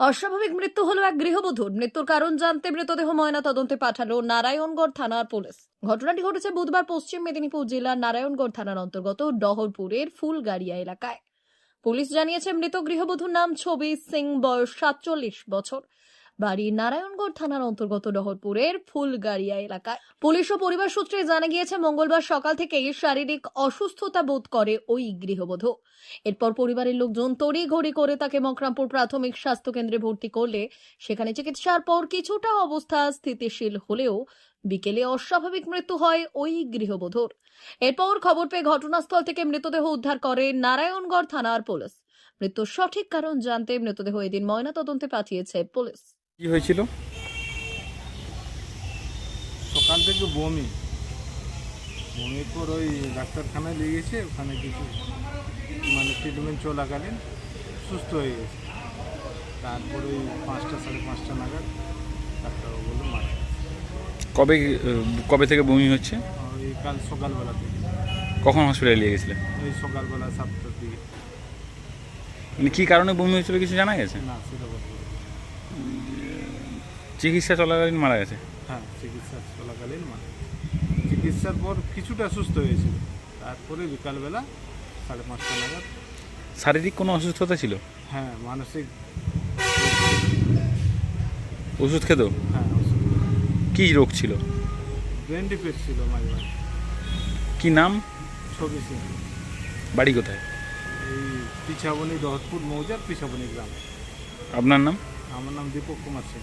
অস্বাভাবিক মৃত্যু হলো এক গৃহবধূর। মৃত্যুর কারণ জানতে মৃতদেহ ময়না তদন্তে পাঠালো নারায়ণগড় থানার পুলিশ। ঘটনাটি ঘটেছে বুধবার পশ্চিম মেদিনীপুর জেলার নারায়ণগড় থানার অন্তর্গত ডহরপুরের ফুলগাড়িয়া এলাকায়। পুলিশ জানিয়েছে মৃত গৃহবধূর নাম ছবি সিং, বয়স সাতচল্লিশ বছর। বাড়ি নারায়ণগড় থানার অন্তর্গত ডহরপুরের ফুলগাড়িয়া এলাকায়। পুলিশ ও পরিবার সূত্রে জানা গিয়েছে, মঙ্গলবার সকাল থেকেই শারীরিক অসুস্থতা বোধ করে ওই গৃহবধূ। এরপর পরিবারের লোকজন তড়িঘড়ি করে তাকে মকরামপুর প্রাথমিক স্বাস্থ্য কেন্দ্রে ভর্তি করলে সেখানে চিকিৎসার পর কিছুটা অবস্থা স্থিতিশীল হলেও বিকেলে অস্বাভাবিক মৃত্যু হয় ওই গৃহবধূর। এরপর খবর পেয়ে ঘটনাস্থল থেকে মৃতদেহ উদ্ধার করে নারায়ণগড় থানার পুলিশ। মৃত্যুর সঠিক কারণ জানতে মৃতদেহ এদিন ময়নাতদন্তে পাঠিয়েছে পুলিশ। কি হয়েছিল? সকাল থেকে বমি। বমির পর ওই ডাক্তারখানায় নিয়ে গেছে ওখানে কিছু মানে ট্রিটমেন্ট চলাকালীন সুস্থ হয়ে গেছে। তারপরে ওই পাঁচটা সাড়ে পাঁচটা নাগাদ ডাক্তারবাবু বলল মারা কবে কবে থেকে বমি হচ্ছে? ওই কাল সকালবেলা থেকে। কখন হসপিটালে নিয়ে গেছিলেন ওই সকালবেলা সাতটার দিকে। মানে কি কারণে বমি হয়েছিল কিছু জানা গেছে? না সেটা। চিকিৎসা চলাকালীন মারা গেছে। হ্যাঁ চিকিৎসা চলাকালীন মারা চিকিৎসার পর কিছুটা সুস্থ হয়েছিল। তারপরে বিকালবেলা সাড়ে পাঁচটা নাগাদ শারীরিক কোনো অসুস্থতা ছিল? হ্যাঁ মানসিক ওষুধ খেত? হ্যাঁ। কি রোগ ছিল? ব্রেন ডিফেক্ট ছিল মাঝে মাঝে। কি নাম? ছবি সিং। বাড়ি কোথায়? এই পিছাবনি দহতপুর মৌজার পিছাবনি গ্রাম। আপনার নাম? আমার নাম দীপক কুমার সিং।